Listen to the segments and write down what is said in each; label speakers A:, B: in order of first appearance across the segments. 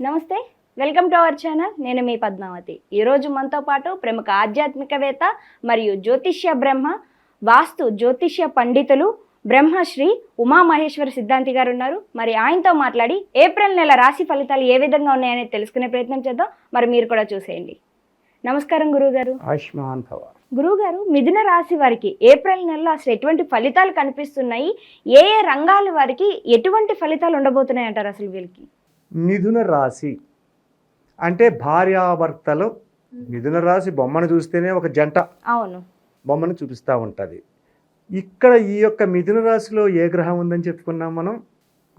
A: నమస్తే welcome to our channel. నేను మీ పద్మావతి. ఈరోజు మనతో పాటు ప్రముఖ ఆధ్యాత్మికవేత్త మరియు జ్యోతిష్య బ్రహ్మ వాస్తు జ్యోతిష్య పండితులు బ్రహ్మశ్రీ ఉమామహేశ్వర సిద్ధాంతి గారు ఉన్నారు. మరి ఆయనతో మాట్లాడి ఏప్రిల్ నెల రాశి ఫలితాలు ఏ విధంగా ఉన్నాయనేది తెలుసుకునే ప్రయత్నం చేద్దాం. మరి మీరు కూడా చూసేయండి. నమస్కారం గురువుగారు.
B: ఆయుష్మాన్ భవ.
A: గురువుగారు మిథున రాశి వారికి ఏప్రిల్ నెలలో అసలు ఎటువంటి ఫలితాలు కనిపిస్తున్నాయి? ఏ ఏ రంగాల వారికి ఎటువంటి ఫలితాలు ఉండబోతున్నాయి అంటారు అసలు వీళ్ళకి?
B: మిథున రాశి. అంటే భార్యాభర్తలు మిథున రాశి బొమ్మను చూస్తేనే ఒక జంట.
A: అవును.
B: బొమ్మను చూపిస్తూ ఉంటుంది. ఇక్కడ ఈ యొక్క మిథున రాశిలో ఏ గ్రహం ఉందని చెప్పుకున్నాం మనం?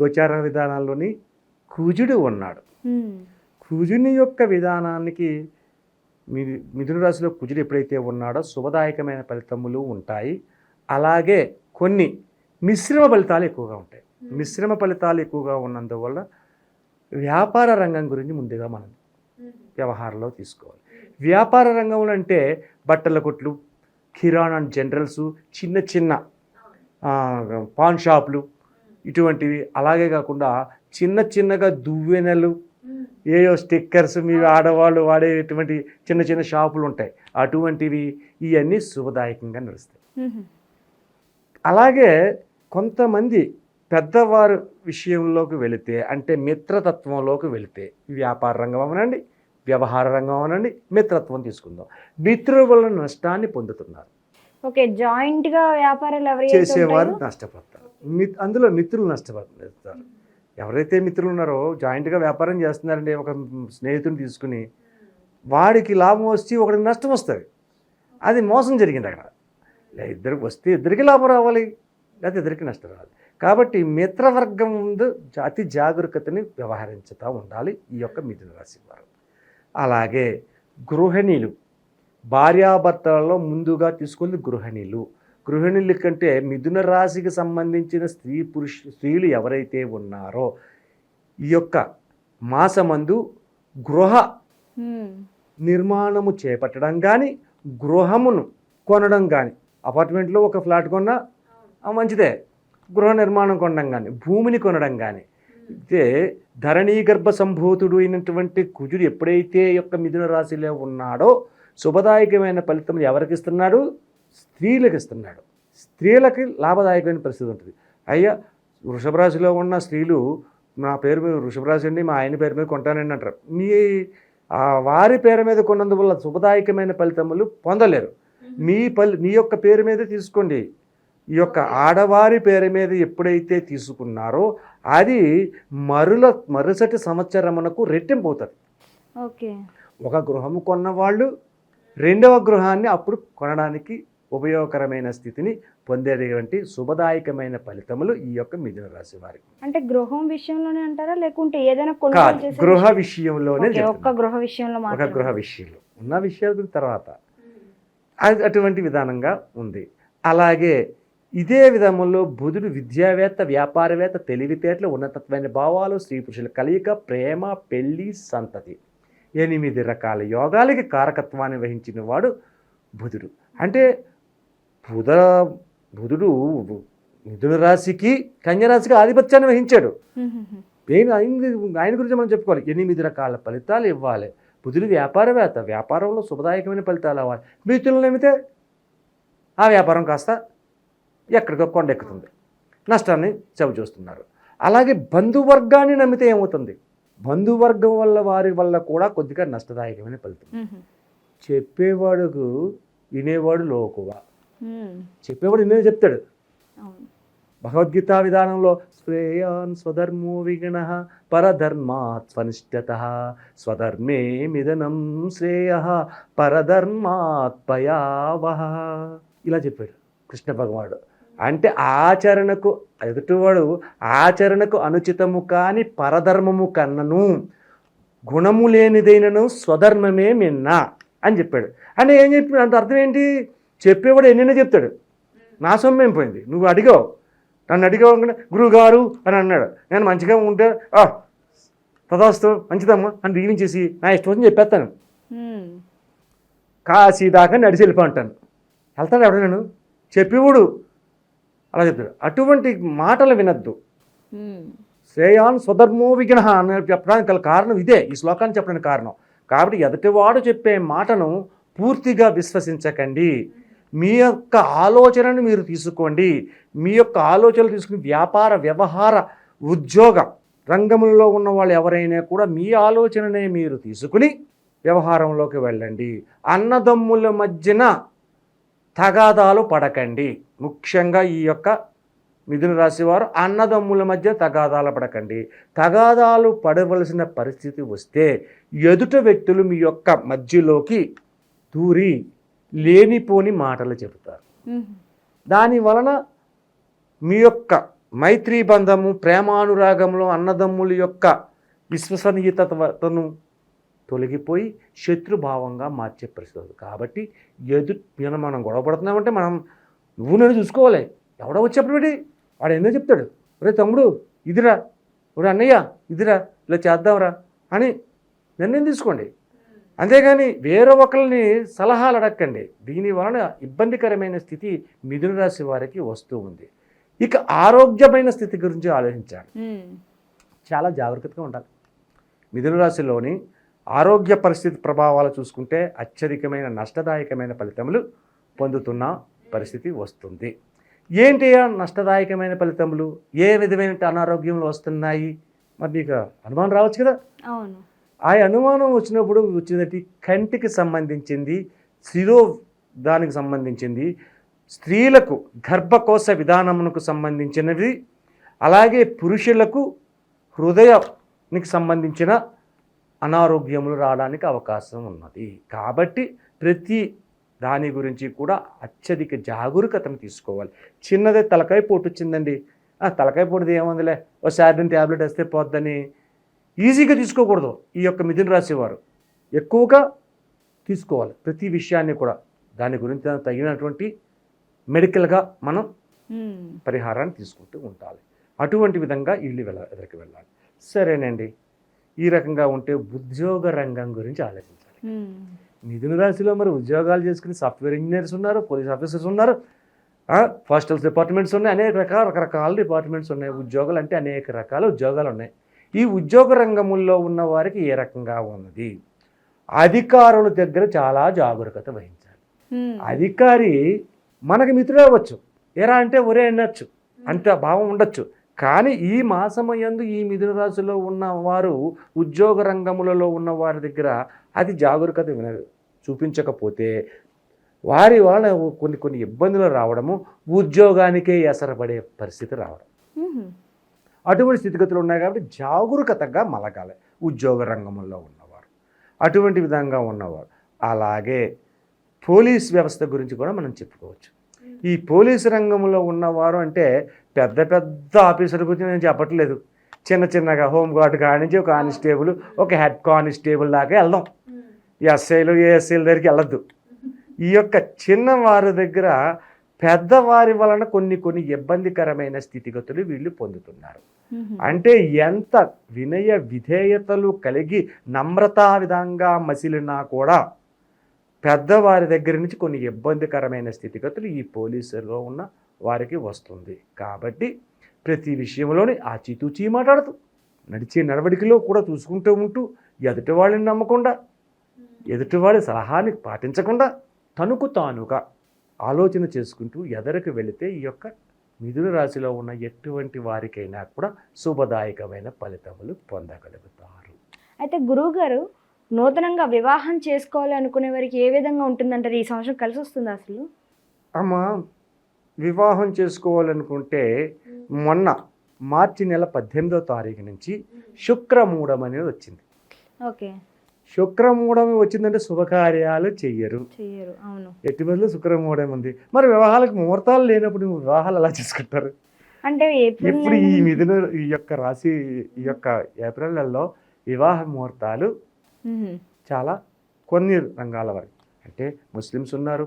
B: గోచార విధానాల్లోని కుజుడు ఉన్నాడు. కుజుని యొక్క విధానానికి మిథున రాశిలో కుజుడు ఎప్పుడైతే ఉన్నాడో శుభదాయకమైన ఫలితములు ఉంటాయి. అలాగే కొన్ని మిశ్రమ ఫలితాలు ఎక్కువగా ఉంటాయి. మిశ్రమ ఫలితాలు ఎక్కువగా ఉన్నందువల్ల వ్యాపార రంగం గురించి ముందుగా మనం వ్యవహారంలో తీసుకోవాలి. వ్యాపార రంగంలో అంటే బట్టల కొట్లు కిరాణా జనరల్స్ చిన్న చిన్న పాన్ షాపులు ఇటువంటివి. అలాగే కాకుండా చిన్న చిన్నగా దువ్వెనలు ఏయో స్టిక్కర్స్ మీ ఆడవాళ్ళు వాడేటువంటి చిన్న చిన్న షాపులు ఉంటాయి. అటువంటివి ఇవన్నీ శుభదాయకంగా నడుస్తాయి. అలాగే కొంతమంది పెద్దవారు విషయంలోకి వెళితే అంటే మిత్రతత్వంలోకి వెళితే వ్యాపార రంగం అవనండి వ్యవహార రంగం అవనండి మిత్రత్వం తీసుకుందాం. మిత్రుల వల్ల నష్టాన్ని పొందుతున్నారు.
A: ఓకే జాయింట్గా వ్యాపారాలు ఎవరైతే
B: చేసేవారు మి- అందులో మిత్రులు నష్టపోతారు. ఎవరైతే మిత్రులు ఉన్నారో జాయింట్గా వ్యాపారం చేస్తున్నారంటే ఒక స్నేహితుని తీసుకుని వాడికి లాభం వచ్చి ఒకడికి నష్టం వస్తుంది. అది మోసం జరిగింది అక్కడ. లే ఇద్దరికి వస్తే ఇద్దరికి లాభం రావాలి. లేకపోతే ఇద్దరికి నష్టం రావాలి కాబట్టి మిత్రవర్గం ముందు అతి జాగరూకతని వ్యవహరించుతూ ఉండాలి ఈ యొక్క మిథున రాశి వారు. అలాగే గృహిణీలు భార్యాభర్తలలో ముందుగా తీసుకుంది గృహిణీలు. గృహిణుల కంటే మిథున రాశికి సంబంధించిన స్త్రీ పురుష స్త్రీలు ఎవరైతే ఉన్నారో ఈ యొక్క మాసమందు గృహ. నిర్మాణము చేపట్టడం కానీ గృహమును కొనడం కానీ అపార్ట్మెంట్లో ఒక ఫ్లాట్ కొన్నా మంచిదే. గృహ నిర్మాణం కొనడం కానీ భూమిని కొనడం కానీ అయితే ధరణీ గర్భ సంభూతుడు అయినటువంటి కుజుడు ఎప్పుడైతే యొక్క మిథున రాశిలో ఉన్నాడో శుభదాయకమైన ఫలితం ఎవరికి ఇస్తున్నాడు? స్త్రీలకు ఇస్తున్నాడు. స్త్రీలకి లాభదాయకమైన పరిస్థితి ఉంటుంది. అయ్యా వృషభ రాశిలో ఉన్న స్త్రీలు నా పేరు మీద వృషభ రాశి అండి మా ఆయన పేరు మీద కొంటానండి అంటారు. మీ ఆ వారి పేరు మీద కొన్నందువల్ల శుభదాయకమైన ఫలితములు పొందలేరు. మీ పల్ మీ యొక్క పేరు మీద తీసుకోండి. ఈ యొక్క ఆడవారి పేరు మీద ఎప్పుడైతే తీసుకున్నారో అది మరుల మరుసటి సంవత్సరమునకు రెట్టింపు అవుతుంది.
A: ఓకే.
B: ఒక గృహము కొన్నవాళ్ళు రెండవ గృహాన్ని అప్పుడు కొనడానికి ఉపయోగకరమైన స్థితిని పొందేటువంటి శుభదాయకమైన ఫలితములు ఈ యొక్క మిథున రాశి వారికి.
A: అంటే గృహం విషయంలోనే అంటారా? లేకుంటే ఏదైనా
B: గృహ
A: విషయం-
B: విషయంలోనే
A: ఒక్క
B: చెప్తున్నాను.
A: గృహ విషయంలో
B: ఒక గృహ విషయంలో. ఉన్న విషయాల తర్వాత. అది అటువంటి విధానంగా ఉంది. అలాగే ఇదే విధంలో బుధుడు విద్యావేత్త వ్యాపారవేత్త తెలివితేటలు ఉన్నతత్వమైన భావాలు స్త్రీ పురుషుల కలయిక ప్రేమ పెళ్ళి సంతతి. ఎనిమిది రకాల యోగాలకి కారకత్వాన్ని వహించిన వాడు బుధుడు. అంటే బుధ బుధుడు మిథున రాశికి కన్యరాశికి ఆధిపత్యాన్ని వహించాడు. ఆయన గురించి మనం చెప్పుకోవాలి. ఎనిమిది రకాల ఫలితాలు ఇవ్వాలి. బుధుడు వ్యాపారవేత్త వ్యాపారంలో శుభదాయకమైన ఫలితాలు అవ్వాలి. మిత్రులు నమ్మితే ఆ వ్యాపారం కాస్త ఎక్కడికో కొండెక్కుతుంది. నష్టాన్ని చవి చూస్తున్నారు. అలాగే బంధువర్గాన్ని నమ్మితే ఏమవుతుంది? బంధువర్గం వల్ల వారి వల్ల కూడా కొద్దిగా నష్టదాయకమైన ఫలితం. చెప్పేవాడుకు వినేవాడు లోకువ. చెప్పేవాడు వినే చెప్తాడు. భగవద్గీత విధానంలో శ్రేయాన్ స్వధర్మో విగణ పరధర్మాత్ స్వనిష్టత స్వధర్మే మిదనం శ్రేయ పరధర్మాత్ భయావహ ఇలా చెప్పాడు. కృష్ణ భగవానుడు. అంటే ఆచరణకు ఎదుటివాడు ఆచరణకు అనుచితము కాని పరధర్మము కన్నను. గుణము లేనిదైనను స్వధర్మమే మిన్న అని చెప్పాడు. అంటే ఏం చెప్పాడు అంత అర్థం ఏంటి? చెప్పేవాడు ఎన్నైనా చెప్తాడు. నా సొమ్మేం పోయింది? నువ్వు అడిగావు. నన్ను అడిగావు అనుకుంటే గురువు గారు అని అన్నాడు. నేను మంచిగా ఉంటే "ఆ, తదాస్తు మంచిదమ్మా అని దీవించేసి నా ఇష్టం వచ్చి చెప్పేస్తాను. కాశీ దాకా నడిచి వెళ్ళిపో అంటాను వెళ్తాడు ఎవడ నేను చెప్పేవాడు. అలా చెప్తాడు. అటువంటి మాటలు వినద్దు. శ్రేయాన్ స్వధర్మో విఘ్న అని చెప్పడానికి గల కారణం ఇదే. ఈ శ్లోకాన్ని చెప్పడానికి కారణం. కాబట్టి ఎదుటివాడు చెప్పే మాటను పూర్తిగా విశ్వసించకండి. మీ యొక్క ఆలోచనను మీరు తీసుకోండి. మీ యొక్క ఆలోచనలు తీసుకుని వ్యాపార వ్యవహార ఉద్యోగ రంగంలో ఉన్న వాళ్ళు ఎవరైనా కూడా మీ ఆలోచననే మీరు తీసుకుని వ్యవహారంలోకి వెళ్ళండి. అన్నదమ్ముల మధ్యన తగాదాలు పడకండి. ముఖ్యంగా ఈ యొక్క మిథున రాశి వారు అన్నదమ్ముల మధ్య తగాదాలు పడకండి. తగాదాలు పడవలసిన పరిస్థితి వస్తే ఎదుట వ్యక్తులు మీ యొక్క మధ్యలోకి దూరి లేనిపోని మాటలు చెబుతారు. దాని వలన మీ యొక్క మైత్రీ బంధము ప్రేమానురాగంలో అన్నదమ్ముల యొక్క విశ్వసనీయతను తొలగిపోయి శత్రుభావంగా మార్చే పరిస్థితి. కాబట్టి ఎదు మనం మనం గొడవ పడుతున్నామంటే మనం నువ్వు నేను చూసుకోవాలి. ఎవడో వచ్చేప్పుడు పెట్టి వాడు ఎన్నో చెప్తాడు. ఒరే తమ్ముడు ఇదిరా. ఒరే అన్నయ్య ఇదిరా. ఇలా చేద్దాంరా అని నిర్ణయం తీసుకోండి. అంతేగాని వేరే ఒకరిని సలహాలు అడగండి దీని వలన ఇబ్బందికరమైన స్థితి మిథున రాశి వారికి వస్తూ ఉంది. ఇక ఆరోగ్యమైన స్థితి గురించి ఆలోచించాలి. చాలా జాగ్రత్తగా ఉండాలి. మిథున రాశిలోని ఆరోగ్య పరిస్థితి ప్రభావాలు చూసుకుంటే అత్యధికమైన నష్టదాయకమైన ఫలితములు పొందుతున్న పరిస్థితి వస్తుంది. ఏంటి నష్టదాయకమైన ఫలితములు? ఏ విధమైన అనారోగ్యములు వస్తున్నాయి? మరి నీకు అనుమానం రావచ్చు కదా?
A: అవును.
B: ఆ అనుమానం వచ్చినప్పుడు వచ్చినట్టు కంటికి సంబంధించింది శిరో దానికి సంబంధించింది స్త్రీలకు గర్భకోశ విధానమునకు సంబంధించినవి అలాగే పురుషులకు హృదయానికి సంబంధించిన అనారోగ్యములు రావడానికి అవకాశం ఉన్నది. కాబట్టి ప్రతి దాని గురించి కూడా అత్యధిక జాగరూకతను తీసుకోవాలి. చిన్నదే తలకాయ పోటు వచ్చిందండి. ఆ తలకాయ పోటుది ఏముందిలే? ఓ శారిడిన్ ట్యాబ్లెట్ వేస్తే పోద్దని. ఈజీగా తీసుకోకూడదు ఈ యొక్క మిథున రాశి వారు. ఎక్కువగా తీసుకోవాలి ప్రతి విషయాన్ని కూడా. దాని గురించి తగినటువంటి మెడికల్గా మనం. పరిహారాన్ని తీసుకుంటూ ఉండాలి. అటువంటి విధంగా ఇల్లు వెళ్ళ ఎదురుకు వెళ్ళాలి. సరేనండి. ఈ రకంగా ఉంటే ఉద్యోగ రంగం గురించి ఆలోచించాలి. మిథున రాశిలో మరి ఉద్యోగాలు చేసుకుని సాఫ్ట్వేర్ ఇంజనీర్స్ ఉన్నారు పోలీస్ ఆఫీసర్స్ ఉన్నారు పోస్టల్ డిపార్ట్మెంట్స్ ఉన్నాయి అనేక రకాల రకరకాల డిపార్ట్మెంట్స్ ఉన్నాయి ఉద్యోగాలు అంటే అనేక రకాల ఉద్యోగాలు ఉన్నాయి. ఈ ఉద్యోగ రంగముల్లో ఉన్న వారికి ఏ రకంగా ఉన్నది? అధికారుల దగ్గర చాలా జాగరూకత వహించాలి. అధికారి మనకి మిత్రుడు అవ్వచ్చు ఎరా అంటే ఒరే అనొచ్చు. అంత భావం ఉండొచ్చు. కానీ ఈ మాసమయందు ఈ మిథున రాశిలో ఉన్న వారు ఉద్యోగ రంగములలో ఉన్న వారి దగ్గర అది జాగరూకత విన- చూపించకపోతే వారి వలన కొన్ని కొన్ని ఇబ్బందులు రావడము ఉద్యోగానికే ఎసరపడే పరిస్థితి రావడం. అటువంటి స్థితిగతులు ఉన్నాయి కాబట్టి జాగరూకతగా మలగాలి ఉద్యోగ రంగంలో ఉన్నవారు. అటువంటి విధంగా ఉన్నవారు. అలాగే పోలీస్ వ్యవస్థ గురించి కూడా మనం చెప్పుకోవచ్చు. ఈ పోలీస్ రంగంలో ఉన్నవారు అంటే పెద్ద పెద్ద ఆఫీసర్ గురించి నేను చెప్పట్లేదు. చిన్న చిన్నగా హోమ్ గార్డ్ కానించి ఒక కానిస్టేబుల్ ఒక హెడ్ కానిస్టేబుల్ దాకా వెళ్దాం. ఎస్ఐలు ఏఎస్ఐల దగ్గరికి వెళ్ళొద్దు. ఈ యొక్క చిన్నవారి దగ్గర పెద్దవారి వలన కొన్ని కొన్ని ఇబ్బందికరమైన స్థితిగతులు వీళ్ళు పొందుతున్నారు.
A: మ్మ్.
B: అంటే ఎంత వినయ విధేయతలు కలిగి నమ్రతా విధంగా మసిలినా కూడా పెద్దవారి దగ్గర నుంచి కొన్ని ఇబ్బందికరమైన స్థితిగతులు ఈ పోలీసులో ఉన్న వారికి వస్తుంది. కాబట్టి ప్రతి విషయంలోని ఆచితూచి మాట్లాడుతూ నడిచే నడవడికలో కూడా చూసుకుంటూ ఉంటూ ఎదుటి వాళ్ళని నమ్మకుండా ఎదుటివాడి సలహాని పాటించకుండా తనకు తానుగా ఆలోచన చేసుకుంటూ ఎదరికి వెళితే ఈ యొక్క మిథున రాశిలో ఉన్న ఎటువంటి వారికైనా కూడా శుభదాయకమైన ఫలితములు పొందగలుగుతారు.
A: అయితే గురువు గారు నూతనంగా వివాహం చేసుకోవాలి అనుకునే వారికి ఏ విధంగా ఉంటుందంటారు? ఈ సంవత్సరం కలిసి వస్తుంది అసలు?
B: అమ్మ వివాహం చేసుకోవాలనుకుంటే మొన్న మార్చి నెల పద్దెనిమిదో తారీఖు నుంచి శుక్రమూఢం అనేది వచ్చింది.
A: ఓకే.
B: శుక్రమూఢం వచ్చిందంటే శుభకార్యాలు చెయ్యరు.
A: చెయ్యరు అవును.
B: ఎట్టి బదులు శుక్రమూఢం ఉంది. మరి వివాహాలకు ముహూర్తాలు లేనప్పుడు వివాహాలు ఎలా చేసుకుంటారు?
A: అంటే ఏప్రిల్
B: ఇప్పుడు ఈ
A: నెల-
B: మిథున ఈ యొక్క రాశి ఈ యొక్క ఏప్రిల్ నెలలో వివాహ ముహూర్తాలు. చాలా కొన్ని రంగాల వారికి. అంటే ముస్లిమ్స్ ఉన్నారు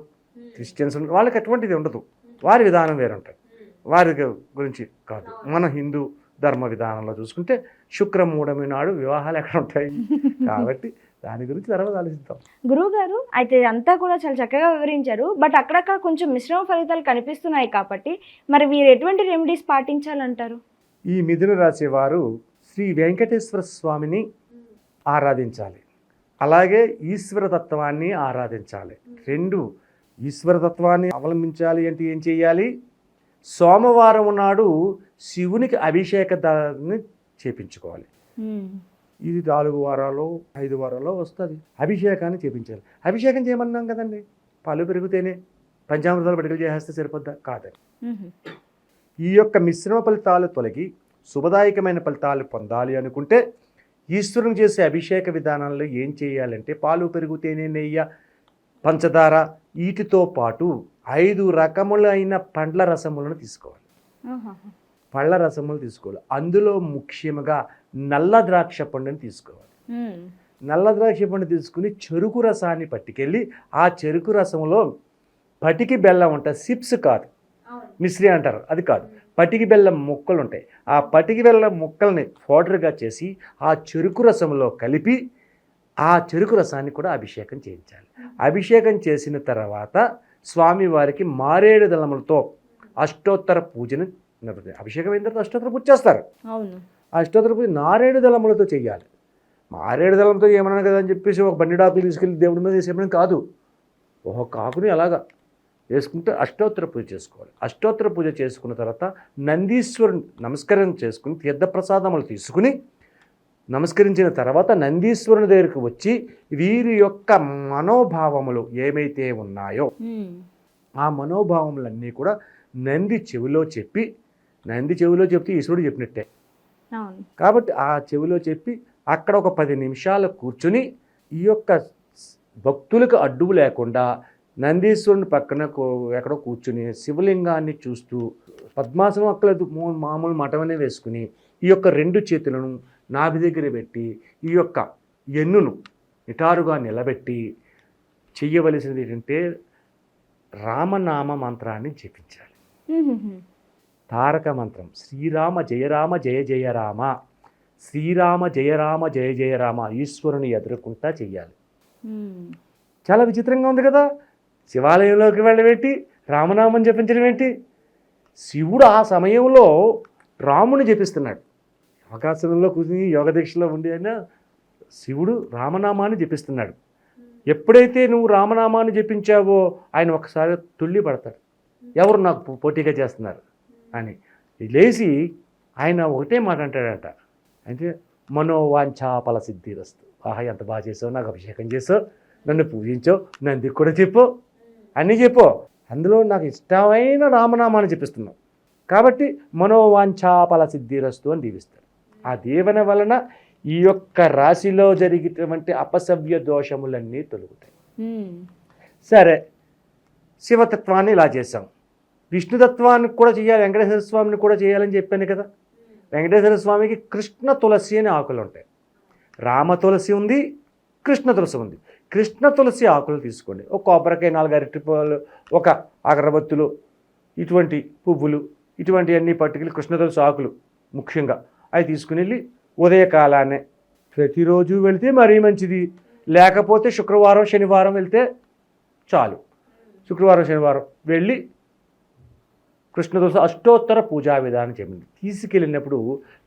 B: క్రిస్టియన్స్ ఉన్నారు వాళ్ళకి అటువంటిది ఉండదు. వారి విధానం వేరు ఉంటుంది వారి గురించి కాదు. మన హిందూ ధర్మ విధానంలో చూసుకుంటే శుక్రమూఢమి నాడు వివాహాలు ఎక్కడ ఉంటాయి? కాబట్టి దాని గురించి తర్వాత ఆలోచిద్దాం.
A: గురువు గారు అయితే అంతా కూడా చాలా చక్కగా వివరించారు. బట్ అక్కడక్కడ కొంచెం మిశ్రమ ఫలితాలు కనిపిస్తున్నాయి కాబట్టి మరి వీరు ఎటువంటి రెమెడీస్ పాటించాలంటారు?
B: ఈ మిథున రాశి వారు శ్రీ వెంకటేశ్వర స్వామిని ఆరాధించాలి. అలాగే ఈశ్వర తత్వాన్ని ఆరాధించాలి. రెండు ఈశ్వర తత్వాన్ని అవలంబించాలి అంటే ఏం చేయాలి? సోమవారం నాడు శివునికి అభిషేక దాన్ని చేపించుకోవాలి. ఇది నాలుగు వారాలు ఐదు వారాల్లో వస్తుంది. అభిషేకాన్ని చేపించాలి. అభిషేకం చేయమన్నాం కదండి. పాలు పెరిగితేనే పంచామృతాలు పట్టుకులు చేసేస్తే సరిపోద్దా? కాదండి
A: ఉహు.
B: ఈ యొక్క మిశ్రమ ఫలితాలు తొలగి శుభదాయకమైన ఫలితాలు పొందాలి అనుకుంటే ఈశ్వరుని చేసే అభిషేక విధానంలో ఏం చేయాలంటే పాలు పెరుగు తేనె నెయ్యి పంచదార వీటితో పాటు ఐదు రకములైన పండ్ల రసములను తీసుకోవాలి. పళ్ళ రసములు తీసుకోవాలి. అందులో ముఖ్యంగా నల్ల ద్రాక్ష పండుని తీసుకోవాలి. నల్ల ద్రాక్ష పండు తీసుకుని చెరుకు రసాన్ని పట్టుకెళ్ళి ఆ చెరుకు రసంలో పటికి బెల్లం ఉంటుంది సిప్స్ కాదు. మిశ్రీ అంటారు. అది కాదు. పటికి బెల్లం ముక్కలు ఉంటాయి ఆ పటికి బెల్లం ముక్కల్ని పౌడర్గా చేసి ఆ చెరుకు రసంలో కలిపి ఆ చెరుకు రసాన్ని కూడా అభిషేకం చేయించాలి. అభిషేకం చేసిన తర్వాత స్వామివారికి మారేడు దళములతో అష్టోత్తర పూజను. అభిషేకం అయిన తర్వాత అష్టోత్తర పూజ చేస్తారు.
A: అవును.
B: అష్టోత్తర పూజ నారేడు దళములతో చేయాలి. మారేడు దళంతో ఏమన్నా కదా అని చెప్పేసి ఒక బండిడాకులు తీసుకెళ్ళి దేవుడి మీద వేసేయడం కాదు. ఒక కాకుని అలాగా. వేసుకుంటే అష్టోత్తర పూజ చేసుకోవాలి. అష్టోత్తర పూజ చేసుకున్న తర్వాత నందీశ్వరుని నమస్కారం చేసుకుని తీర్థప్రసాదములు తీసుకుని నమస్కరించిన తర్వాత నందీశ్వరుని దగ్గరికి వచ్చి వీరి యొక్క మనోభావములు ఏమైతే ఉన్నాయో. ఆ మనోభావములన్నీ కూడా నంది చెవిలో చెప్పి నంది చెవిలో చెప్తే ఈశ్వరుడు చెప్పినట్టే. కాబట్టి ఆ చెవిలో చెప్పి అక్కడ ఒక పది నిమిషాలు కూర్చుని ఈ యొక్క భక్తులకు అడ్డు లేకుండా నందీశ్వరుని పక్కన ఎక్కడో కూర్చుని శివలింగాన్ని చూస్తూ పద్మాసనం అక్కడ మూ- మామూలు మఠమనే వేసుకుని ఈ యొక్క రెండు చేతులను నాభి దగ్గర పెట్టి ఈ యొక్క ఎన్నును నిటారుగా నిలబెట్టి చెయ్యవలసినది ఏంటంటే రామనామ మంత్రాన్ని జపించాలి. తారక మంత్రం శ్రీరామ జయరామ జయ జయ రామ శ్రీరామ జయరామ జయ జయ రామ ఈశ్వరుని ఎదుర్కొంటా చెయ్యాలి. చాలా విచిత్రంగా ఉంది కదా శివాలయంలోకి వెళ్ళవేంటి రామనామం జపించడం ఏంటి? శివుడు ఆ సమయంలో రాముని జపిస్తున్నాడు. యోగాసనంలో కూర్చుని యోగ దీక్షలో ఉండి అయినా శివుడు రామనామాన్ని జపిస్తున్నాడు. ఎప్పుడైతే నువ్వు రామనామాన్ని జపించావో ఆయన ఒకసారి తుళ్ళి పడతాడు. ఎవరు నాకు పో- పోటీగా చేస్తున్నారు? అని. లేచి ఆయన ఒకటే మాట అంటాడంట. అంటే మనోవాంఛాపల సిద్ధిరస్తు ఆహా ఎంత బాగా చేసావు నాకు అభిషేకం చేసావు నన్ను పూజించావు నందికి కూడా చెప్పు. అన్నీ చెప్పు. అందులో నాకు ఇష్టమైన రామనామాన్ని చెప్పిస్తున్నావు. కాబట్టి మనోవాంఛాపల సిద్ధిరస్తు అని దీవిస్తాడు ఆ దీవెన వలన ఈ యొక్క రాశిలో జరిగేటువంటి అపసవ్య దోషములన్నీ తొలుగుతాయి. సరే శివతత్వాన్ని ఇలా చేసాం విష్ణుతత్వాన్ని కూడా చేయాలి వెంకటేశ్వర స్వామిని కూడా చేయాలని చెప్పాను కదా. వెంకటేశ్వర స్వామికి కృష్ణ తులసి అనే ఆకులు ఉంటాయి రామ తులసి ఉంది కృష్ణ తులసి ఉంది. కృష్ణ తులసి ఆకులు తీసుకోండి. ఒక కొబ్బరికాయ నాలుగు అరటిపాలు ఒక అగరబత్తులు ఇటువంటి పువ్వులు ఇటువంటి అన్ని పట్టుకెళ్ళి కృష్ణ తులసి ఆకులు ముఖ్యంగా. అవి తీసుకుని వెళ్ళి ఉదయకాలానే ప్రతిరోజు వెళితే మరీ మంచిది. లేకపోతే శుక్రవారం శనివారం వెళ్తే చాలు. శుక్రవారం శనివారం వెళ్ళి కృష్ణదోస అష్టోత్తర పూజా విధానం చెప్పింది తీసుకెళ్ళినప్పుడు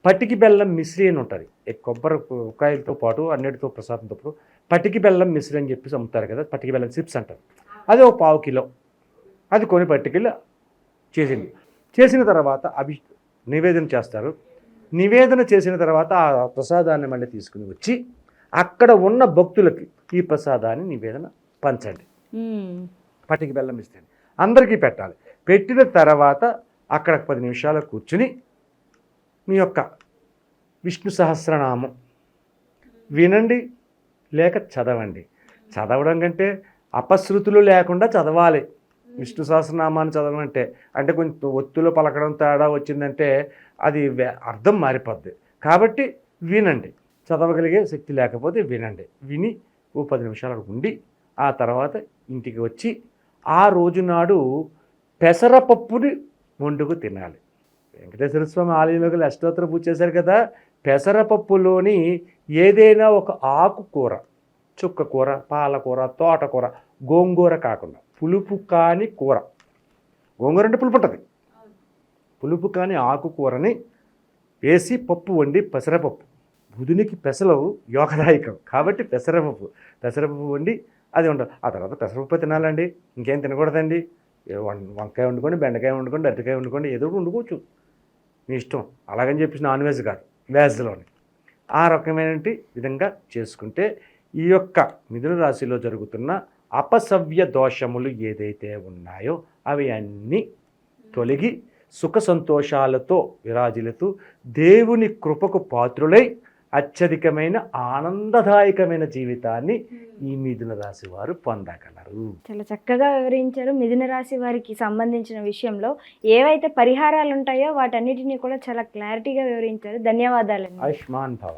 B: పట్టికి బెల్లం మిశ్రీ అని ఉంటుంది. కొబ్బరి కాయలతో పాటు అన్నిటితో ప్రసాదంతో పాటు పట్టికి బెల్లం మిశ్రీ అని చెప్పేసి అమ్ముతారు కదా పట్టికి బెల్లం చిప్స్ అంటారు. అది ఒక పావు కిలో. అది కొని పట్టుకెళ్ళి చేసింది. చేసిన తర్వాత అభి నివేదన చేస్తారు. నివేదన చేసిన తర్వాత ఆ ప్రసాదాన్ని మళ్ళీ తీసుకుని వచ్చి అక్కడ ఉన్న భక్తులకి ఈ ప్రసాదాన్ని నివేదన పంచండి.
A: ఉమ్.
B: పట్టికి బెల్లం ఇస్తే అందరికీ పెట్టాలి. పెట్టిన తర్వాత అక్కడ పది నిమిషాలు కూర్చుని మీ యొక్క విష్ణు సహస్రనామం వినండి లేక చదవండి. చదవడం కంటే అపశృతులు లేకుండా చదవాలి. విష్ణు సహస్రనామాన్ని చదవడం అంటే అంటే కొంచెం ఒత్తులు పలకడం తేడా వచ్చిందంటే అది అర్థం మారిపోద్ది. కాబట్టి వినండి. చదవగలిగే శక్తి లేకపోతే వినండి. విని ఓ పది నిమిషాలు ఉండి ఆ తర్వాత ఇంటికి వచ్చి ఆ రోజు నాడు పెసరపప్పుని వండుకు తినాలి. వెంకటేశ్వర స్వామి ఆలయంలోకి వెళ్ళి అష్టోత్తర పూజ చేశారు కదా పెసరపప్పులోని ఏదైనా ఒక ఆకుకూర చుక్క కూర పాలకూర తోటకూర గోంగూర కాకుండా పులుపు కాని కూర. గోంగూర అంటే పులుపు ఉంటుంది. పులుపు కాని ఆకుకూరని వేసి పప్పు వండి పెసరపప్పు బుధునికి పెసలు యోగదాయకం. కాబట్టి పెసరపప్పు పెసరపప్పు వండి అది ఉండదు ఆ తర్వాత పెసరపప్పు తినాలండి. ఇంకేం తినకూడదండి? వంకాయ వండుకోండి బెండకాయ వండుకోండి అరటికాయ వండుకోండి ఏదో ఒకటి వండుకోవచ్చు. మీ ఇష్టం. అలాగని చెప్పేసి నాన్ వెజ్ కాదు వెజ్లోని. ఆ రకమైన విధంగా చేసుకుంటే ఈ యొక్క మిథున రాశిలో జరుగుతున్న అపసవ్య దోషములు ఏదైతే ఉన్నాయో అవి అన్నీ తొలగి సుఖ సంతోషాలతో విరాజిల్లుతూ దేవుని కృపకు పాత్రులై అత్యధికమైన ఆనందదాయకమైన జీవితాన్ని ఈ మిథున రాశి వారు పొందగలరు.
A: చాలా చక్కగా వివరించారు. మిథున రాశి వారికి సంబంధించిన విషయంలో ఏవైతే పరిహారాలు ఉంటాయో వాటన్నిటిని కూడా చాలా క్లారిటీగా వివరించారు. ధన్యవాదాలండి.
B: ఆయుష్మాన్ భవ.